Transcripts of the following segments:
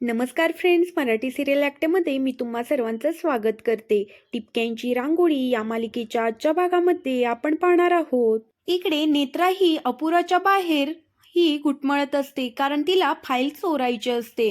नमस्कार friends Marathi serial ॲक्टमध्ये मी तुम्हा सर्वांचं स्वागत करते. टिपक्यांची रांगोळी या मालिकेच्या आजच्या भागामध्ये आपण पाहणार आहोत. इकडे नेत्रा ही अपुराच्या बाहेर ही घुटमळत असते कारण तिला फाईल चोरायची असते.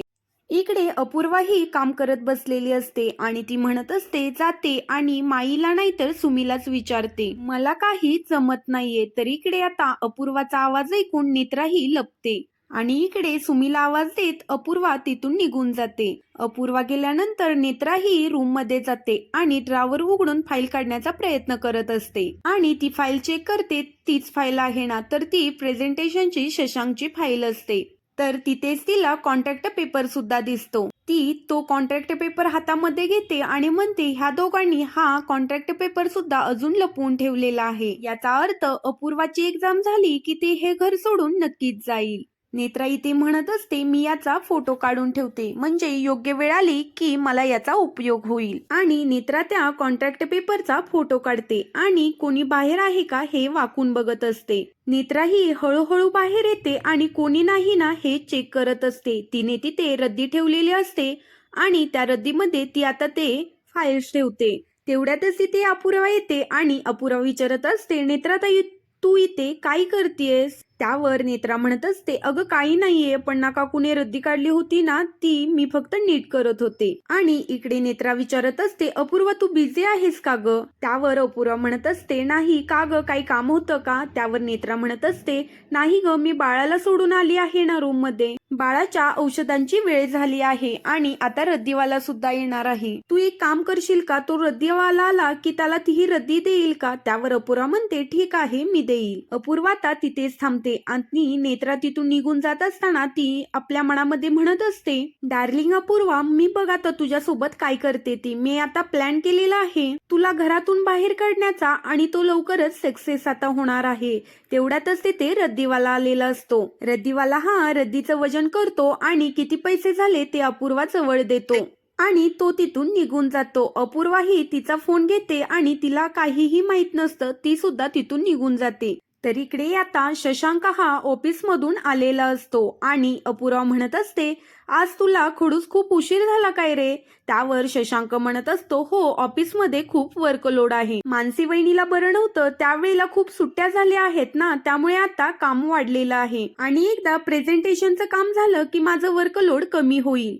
इकडे अपूर्वा ही काम करत बसलेली असते आणि ती म्हणत असते जाते आणि माईला नाहीतर सुमीलाच विचारते. मला काही जमत नाहीये तर इकडे आता अपूर्वाचा आवाज ऐकून नेत्रा ही लपते. आणि इकडे सुमीला आवाज देत अपूर्वा तिथून निघून जाते. अपूर्वा गेल्यानंतर नेत्रा ही रूममध्ये जाते आणि ड्रावर उघडून फाईल काढण्याचा प्रयत्न करत असते. आणि ती फाईल चेक करते तीच फाईल आहे ना तर ती प्रेझेंटेशनची शशांकची फाईल असते. तर तिथेच तिला कॉन्ट्रॅक्ट पेपर सुद्धा दिसतो. ती तो कॉन्ट्रॅक्ट पेपर हातामध्ये घेते आणि म्हणते ह्या दोघांनी हा कॉन्ट्रॅक्ट पेपर सुद्धा अजून लपवून ठेवलेला आहे. याचा अर्थ अपूर्वाची एक्झाम झाली की ती हे घर सोडून नक्कीच जाईल. नेत्रा इथे म्हणत असते मी याचा फोटो काढून ठेवते. म्हणजे योग्य वेळ आली की मला याचा उपयोग होईल. आणि नेत्रा त्या कॉन्ट्रॅक्ट पेपरचा फोटो काढते आणि कोणी बाहेर आहे का हे वाकून बघत असते. नेत्रा ही हळूहळू बाहेर येते आणि कोणी नाही ना हे चेक करत असते. तिने तिथे रद्दी ठेवलेली असते आणि त्या रद्दीमध्ये ती आता ते फाईल्स ठेवते. तेवढ्यातच तिथे अपुरावा येते आणि अपुरावा विचारत असते नेत्राताई तू इथे काय करतेयस त्यावर नेत्रा म्हणत असते अगं काही नाहीये पण ना काकूने रद्दी काढली होती ना ती मी फक्त नीट करत होते. आणि इकडे नेत्रा विचारत असते अपूर्वा तू बिझी आहेस का ग? त्यावर अपूर्वा म्हणत असते नाही का ग काही काम होतं का? त्यावर नेत्रा म्हणत असते नाही ग मी बाळाला सोडून आली आहे ना रूममध्ये. बाळाच्या औषधांची वेळ झाली आहे आणि आता रद्दीवाला सुद्धा येणार आहे. तू एक काम करशील का? तो रद्दीवाला आला की त्याला तीही रद्दी देईल का? त्यावर अपूर्वा म्हणते ठीक आहे मी देईल. अपूर्वा आता तिथेच थांबते. आणि नेत्रा तिथून निघून जात असताना ती आपल्या मनामध्ये म्हणत असते डार्लिंग अपूर्वा मी बघ आता तुझ्यासोबत काय करते ती. मी आता प्लॅन केलेला आहे. तुला घरातून बाहेर काढण्याचा आणि तो लवकरच सक्सेस आता होणार आहे. तेवढ्यातच तिथे रद्दीवाला आलेला असतो. रद्दीवाला हा रद्दीचं वजन करतो आणि किती पैसे झाले ते अपूर्वा जवळ देतो. आणि तो तिथून निघून जातो. अपूर्वाही तिचा फोन घेते आणि तिला काहीही माहीत नसतं ती सुद्धा तिथून निघून जाते. तर इकडे आता शशांक हा ऑफिस मधून आलेला असतो आणि अपुरा म्हणत असते आज तुला खडूस खूप उशीर झाला काय रे? त्यावर शशांक म्हणत असतो हो ऑफिसमध्ये खूप वर्कलोड आहे. मानसी वहिनीला बरं नव्हतं त्यावेळेला खूप सुट्ट्या झाल्या आहेत ना त्यामुळे आता काम वाढलेलं आहे. आणि एकदा प्रेझेंटेशनचं काम झालं की माझं वर्कलोड कमी होईल.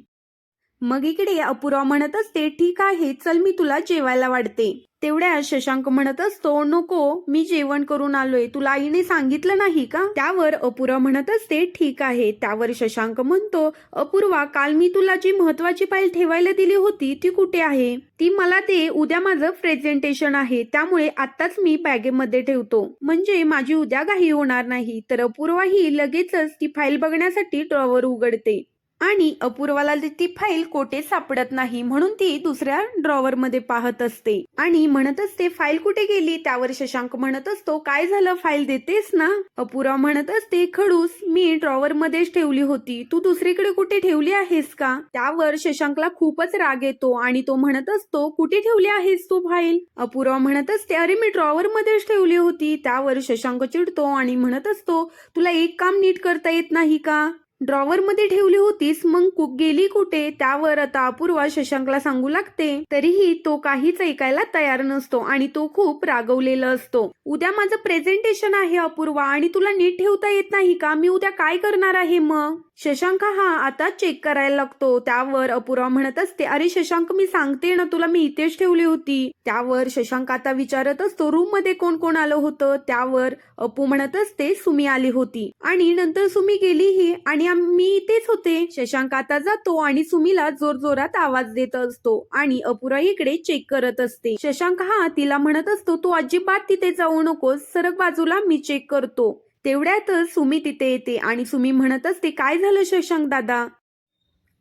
मग इकडे अपुरा म्हणत असते ठीक आहे चल मी तुला जेवायला वाढते. तेवढ्या शशांक म्हणत असतो नको मी जेवण करून आलोय. तुला आईने सांगितलं नाही का? त्यावर अपूर्वा म्हणत असते ठीक आहे. त्यावर शशांक म्हणतो अपूर्वा काल मी तुला जी महत्वाची फाईल ठेवायला दिली होती ती कुठे आहे? ती मला ते उद्या माझं प्रेझेंटेशन आहे. त्यामुळे आताच मी बॅगेमध्ये ठेवतो. म्हणजे माझी उद्या घाई होणार नाही. तर अपूर्वा ही लगेचच ती फाईल बघण्यासाठी ड्रॉवर उघडते. आणि अपूर्वाला ती फाईल कोठे सापडत नाही म्हणून ती दुसऱ्या ड्रॉवर मध्ये पाहत असते. आणि म्हणत असते फाईल कुठे गेली? त्यावर शशांक म्हणत असतो काय झालं? फाईल देतेस ना? अपूर्वा म्हणत असते खडूस मी ड्रॉवर मध्येच ठेवली होती. तू दुसरीकडे कुठे ठेवली आहेस का? त्यावर शशांकला खूपच राग येतो आणि तो म्हणत असतो कुठे ठेवली आहेस तू फाईल? अपूर्वा म्हणत असते अरे मी ड्रॉवर मध्येच ठेवली होती. त्यावर शशांक चिडतो आणि म्हणत असतो तुला एक काम नीट करता येत नाही का? ड्रॉवर मध्ये ठेवली होतीस मग कुक गेली कुठे? त्यावर आता अपूर्वा शशांकला सांगू लागते. तरीही तो काहीच ऐकायला तयार नसतो आणि तो खूप रागवलेला असतो. उद्या माझं प्रेझेंटेशन आहे अपूर्वा आणि तुला नीट ठेवता येत नाही का? मी उद्या काय करणार आहे मग? शशांक हा आता चेक करायला लागतो. त्यावर अपूर्वा म्हणत असते अरे शशांक मी सांगते ना तुला मी इथेच ठेवली होती. त्यावर शशांक आता विचारत असतो रूममध्ये कोण कोण आलं होतं? त्यावर अपू म्हणत असते सुमी आली होती. आणि नंतर सुमी गेलीही आणि आम- मी इथेच होते. शशांक आता जातो आणि सुमीला जोर जोरात आवाज देत असतो आणि अपुरा इकडे चेक करत असते. शशांक हा तिला म्हणत असतो तू अजिबात तिथे जाऊ नकोस. सरक बाजूला मी चेक करतो. तेवढ्यातच सुमी तिथे येते आणि सुमी म्हणत असते काय झालं शशांक दादा?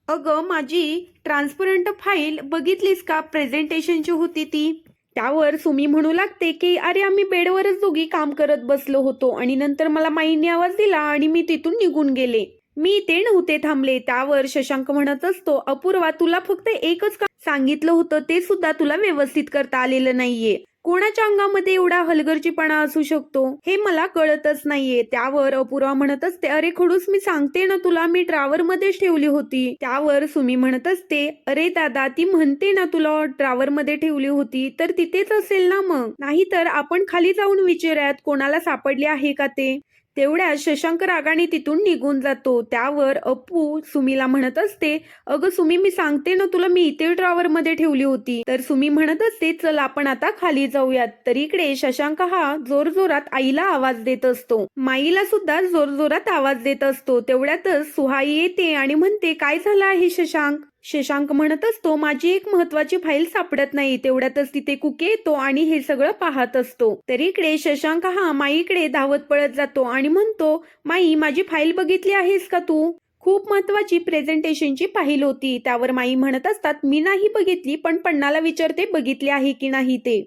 अगं माझी ट्रान्सपरंट फाईल बघितलीस का? प्रेझेंटेशनची होती ती. त्यावर सुमी म्हणू लागते की अरे आम्ही बेडवरच दोघी काम करत बसलो होतो आणि नंतर मला माईने आवाज दिला आणि मी तिथून निघून गेले. मी ते नव्हते थांबले. त्यावर शशांक म्हणत असतो अपूर्वा तुला फक्त एकच सांगितलं होतं ते सुद्धा तुला व्यवस्थित करता आलेलं नाहीये. कोणाच्या अंगामध्ये एवढा हलगर्जीपणा असू शकतो हे मला कळतच नाहीये. त्यावर अपूर्वा म्हणत असते अरे खडूस मी सांगते ना तुला मी ड्रावर मध्येच ठेवली होती. त्यावर सुमी म्हणत असते अरे दादा ती म्हणते ना तुला ड्रावर मध्ये ठेवली होती तर तिथेच असेल ना मग? नाहीतर आपण खाली जाऊन विचारूयात कोणाला सापडले आहे का ते? तेवढ्यात शशांक रागाने तिथून निघून जातो. त्यावर अप्पू सुमीला म्हणत असते अगं सुमी मी सांगते ना तुला मी इथे ड्रॉवर मध्ये ठेवली होती. तर सुमी म्हणत असते चल आपण आता खाली जाऊयात. तर इकडे शशांक हा जोरजोरात आईला आवाज देत असतो. माईला सुद्धा जोरजोरात आवाज देत असतो. तेवढ्यातच सुहाई येते आणि म्हणते काय झालं आहे शशांक? शशांक म्हणत असतो माझी एक महत्वाची फाईल सापडत नाही. तेवढ्यातच तिथे कुके येतो आणि हे सगळं पाहत असतो. तर इकडे शशांक हा माईकडे धावत पळत जातो आणि म्हणतो माई माझी फाईल बघितली आहेस का तू? खूप महत्वाची प्रेझेंटेशनची फाईल होती. त्यावर माई म्हणत असतात मी नाही बघितली पण पन्नाला विचारते बघितली आहे की नाही ते?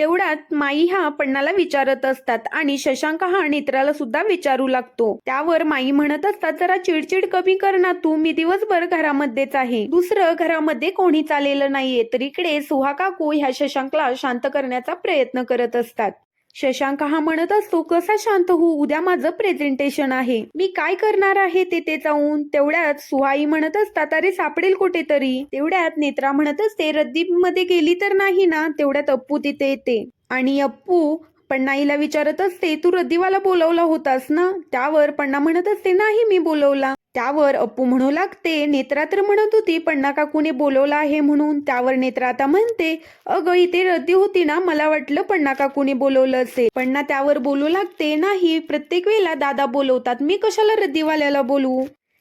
तेवढ्यात माई हा पण्णाला विचारत असतात आणि शशांक हा नेत्राला सुद्धा विचारू लागतो. त्यावर माई म्हणत असतात जरा चिडचिड कमी कर ना तू मी दिवसभर घरामध्येच आहे. दुसरं घरामध्ये कोणीच आलेलं नाहीये तर इकडे सुहा काकू ह्या शशांकला शांत करण्याचा प्रयत्न करत असतात. शशांक हा म्हणत असतो कसा शांत होऊ? उद्या माझं प्रेझेंटेशन आहे. मी काय करणार आहे तेथे जाऊन? तेवढ्यात सुहाई म्हणत असतात अरे सापडेल कुठेतरी. तेवढ्यात नेत्रा म्हणत असते रद्दीमध्ये गेली तर नाही ना? तेवढ्यात अप्पू तिथे येते. आणि अप्पू पण्णाईला विचारत असते तू रद्दीवाला बोलवला होतास ना? त्यावर पण्णा म्हणत असते नाही मी बोलवला. त्यावर अप्पू म्हणू लागते नेत्रा तर म्हणत होती पण्णा काकूने बोलवला आहे म्हणून. त्यावर नेत्रा आता म्हणते अगं इथे रद्दी होती ना मला वाटलं पण्णा काकूने बोलवलं असेल. पण्णा त्यावर बोलू लागते नाही प्रत्येक वेळेला दादा बोलवतात मी कशाला रद्दीवाल्याला बोलू?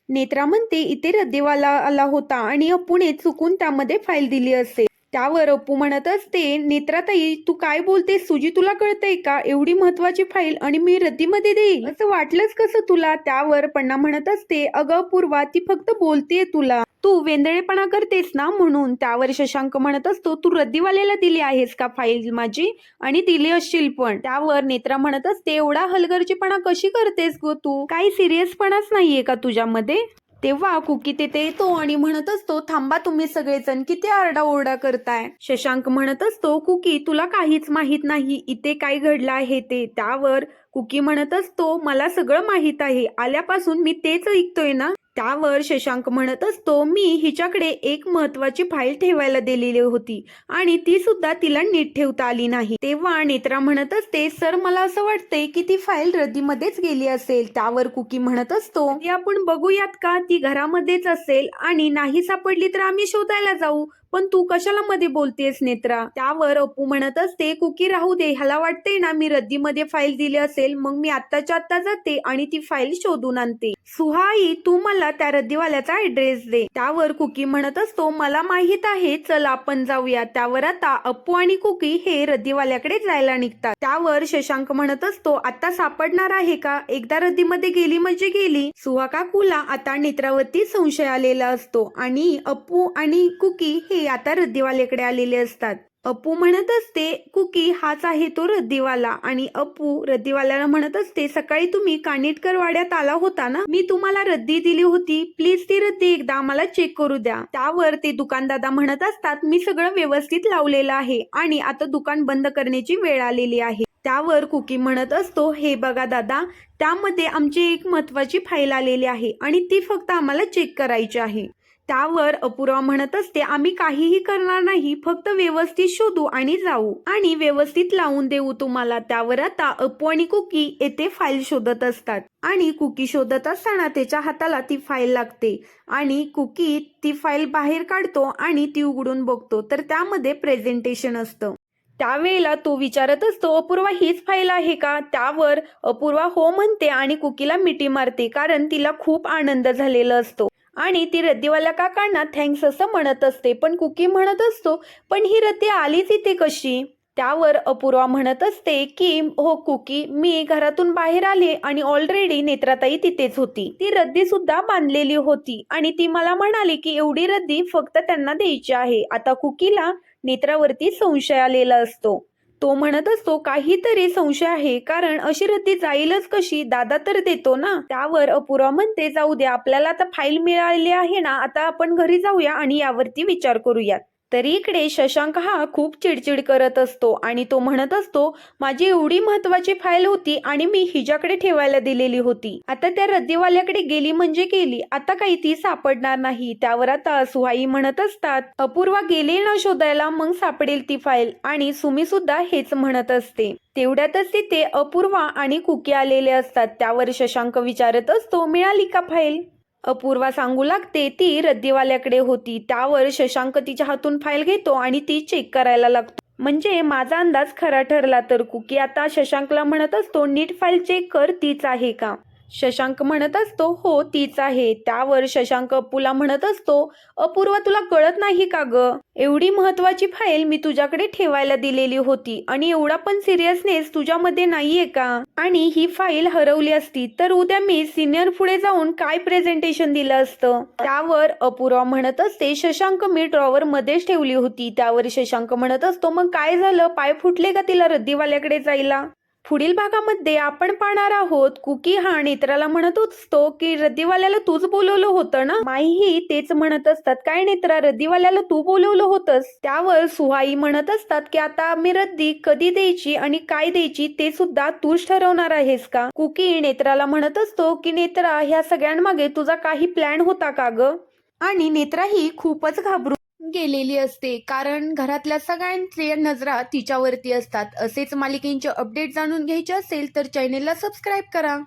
नेत्रा म्हणते इथे रद्दीवाला आला होता आणि अप्पूने चुकून त्यामध्ये फाईल दिली असेल. त्यावर अप्पू म्हणत असते नेत्राताई तू काय बोलतेस? सुजी तुला कळतंय का? एवढी महत्वाची फाईल आणि मी रद्दीमध्ये देईल असं वाटलंच कसं तुला? त्यावर पण्णा म्हणत असते अगं पूर्वा ती फक्त बोलतेय तुला. तू वेंदळेपणा करतेस ना म्हणून? त्यावर शशांक म्हणत असतो तू रद्दीवाल्याला दिली आहेस का फाईल माझी? आणि दिली असशील पण. त्यावर नेत्रा म्हणत असते एवढा हलगर्जीपणा कशी करतेस गो तू? काही सिरियसपणाच नाहीये का तुझ्यामध्ये? तेव्हा कुकी तिथे येतो आणि म्हणत असतो थांबा तुम्ही सगळेजण किती आरडाओरडा करताय? शशांक म्हणत असतो कुकी तुला काहीच माहीत नाही इथे काय घडलं आहे ते. त्यावर कुकी म्हणत असतो मला सगळं माहीत आहे आल्यापासून मी तेच ऐकतोय ना? त्यावर शशांक म्हणत असतो मी हिच्याकडे एक महत्वाची फाईल ठेवायला दिलेली होती आणि ती सुद्धा तिला नीट ठेवता आली नाही. तेव्हा नेत्रा म्हणत असते सर मला असं वाटतंय की ती फाईल रद्दीमध्येच गेली असेल. त्यावर कुकी म्हणत असतो ती आपण बघूयात का? ती घरामध्येच असेल आणि नाही सापडली तर आम्ही शोधायला जाऊ. पण तू कशाला मध्ये बोलतेस नेत्रा? त्यावर अप्पू म्हणत असते कुकी राहू दे. ह्याला वाटते ना मी रद्दीमध्ये फाईल दिली असेल मग मी आत्ताच्या आत्ता जाते आणि ती फाईल शोधून आणते. सुहाई तू मला त्या रद्दीवाल्याचा ऍड्रेस दे. त्यावर कुकी म्हणत असतो मला माहीत आहे चल आपण जाऊया. त्यावर आता अप्पू आणि कुकी हे रद्दीवाल्याकडे जायला निघतात. त्यावर शशांक म्हणत असतो आता सापडणार आहे का? एकदा रद्दीमध्ये गेली म्हणजे गेली. सुहा काकूला आता नेत्रावरती संशय आलेला असतो आणि अप्पू आणि कुकी हे आता रद्दीवाल्याकडे आलेले असतात. अप्पू म्हणत असते कुकी हाच आहे तो रद्दीवाला. आणि अप्पू रद्दीवाल्याला म्हणत असते सकाळी तुम्ही कानिटकर वाड्यात आला होता ना? मी तुम्हाला रद्दी दिली होती. प्लीज ती रद्दी एकदा आम्हाला चेक करू द्या. त्यावर ते दुकानदादा म्हणत असतात मी सगळं व्यवस्थित लावलेलं आहे आणि आता दुकान बंद करण्याची वेळ आलेली आहे. त्यावर कुकी म्हणत असतो हे बघा दादा त्यामध्ये आमची एक महत्वाची फाईल आलेली आहे आणि ती फक्त आम्हाला चेक करायची आहे. त्यावर अपूर्वा म्हणत असते आम्ही काहीही करणार नाही फक्त व्यवस्थित शोधू आणि जाऊ. आणि व्यवस्थित लावून देऊ तुम्हाला. त्यावर आता अपू आणि कुकी येथे फाईल शोधत असतात. आणि कुकी शोधत असताना त्याच्या हाताला ती फाईल लागते. आणि कुकी ती फाईल बाहेर काढतो आणि ती उघडून बघतो. तर त्यामध्ये प्रेझेंटेशन असतं. त्यावेळेला तो विचारत असतो अपूर्वा हीच फाईल आहे का? त्यावर अपूर्वा हो म्हणते आणि कुकीला मिठी मारते कारण तिला खूप आनंद झालेला असतो. आणि ती रद्दीवाल्या काकांना थँक्स असं म्हणत असते. पण कुकी म्हणत असतो पण ही रद्दी आलीच इथे कशी? त्यावर अपूर्वा म्हणत असते की हो कुकी मी घरातून बाहेर आले आणि ऑलरेडी नेत्राताई तिथेच होती. ती रद्दी सुद्धा बांधलेली होती आणि ती मला म्हणाली की एवढी रद्दी फक्त त्यांना द्यायची आहे. आता कुकीला नेत्रावरती संशय आलेला असतो. तो म्हणत असतो काहीतरी संशय आहे कारण अशी रद्दी जाईलच कशी? दादा तर देतो ना. त्यावर अपुरा म्हणते जाऊ द्या आपल्याला आता फाईल मिळाली आहे ना आता आपण घरी जाऊया आणि यावरती विचार करूयात. तरी इकडे शशांक हा खूप चिडचिड करत असतो आणि तो म्हणत असतो माझी एवढी महत्वाची फाईल होती आणि मी हिच्याकडे ठेवायला दिलेली होती. आता त्या रद्दीवाल्याकडे गेली म्हणजे गेली आता काही ती सापडणार नाही. त्यावर आता सुहाई म्हणत असतात अपूर्वा गेली न शोधायला मग सापडेल ती फाईल आणि सुमी सुद्धा हेच म्हणत असते. तेवढ्यातच तिथे अपूर्वा आणि कुकी आलेले असतात. त्यावर शशांक विचारत असतो मिळाली का फाईल अपूर्वा सांगू लागते ती रद्दीवाल्याकडे होती. त्यावर शशांक तिच्या हातून फाईल घेतो आणि ती चेक करायला लागतो. म्हणजे माझा अंदाज खरा ठरला तर कुकी आता शशांकला म्हणत असतो नीट फाईल चेक कर तीच आहे का? शशांक म्हणत असतो हो तीच आहे. त्यावर शशांक अप्पूला म्हणत असतो अपूर्वा तुला कळत नाही का ग? एवढी महत्वाची फाईल मी तुझ्याकडे ठेवायला दिलेली होती आणि एवढा पण सिरियसनेस तुझ्यामध्ये नाहीये का? आणि ही फाईल हरवली असती तर उद्या मी सिनियर पुढे जाऊन काय प्रेझेंटेशन दिलं असतं? त्यावर अपूर्वा म्हणत असते शशांक मी ड्रॉवर मध्येच ठेवली होती. त्यावर शशांक म्हणत असतो मग काय झालं? पाय फुटले का तिला रद्दीवाल्याकडे जायला? पुढील भागामध्ये आपण पाहणार आहोत कुकी हा नेत्राला म्हणत असतो की रद्दीवाल्याला तूच बोलवलं होतं ना? माईही तेच म्हणत असतात. काय नेत्रा रद्दीवाल्याला तू बोलवलं होतंस. त्यावर सुहाई म्हणत असतात की आता मी रद्दी कधी द्यायची आणि काय द्यायची ते सुद्धा तूच ठरवणार आहेस का? कुकी नेत्राला म्हणत असतो की नेत्रा ह्या सगळ्यांमागे तुझा काही प्लॅन होता का ग? आणि नेत्रा ही खूपच घाबरून गेलेली असते. कारण घरातल्या सगळ्यांचे नजरा तिच्यावरती असतात. असेच मालिकेंचे अपडेट जाणून घ्यायचे असेल तर चॅनेलला सबस्क्राईब करा.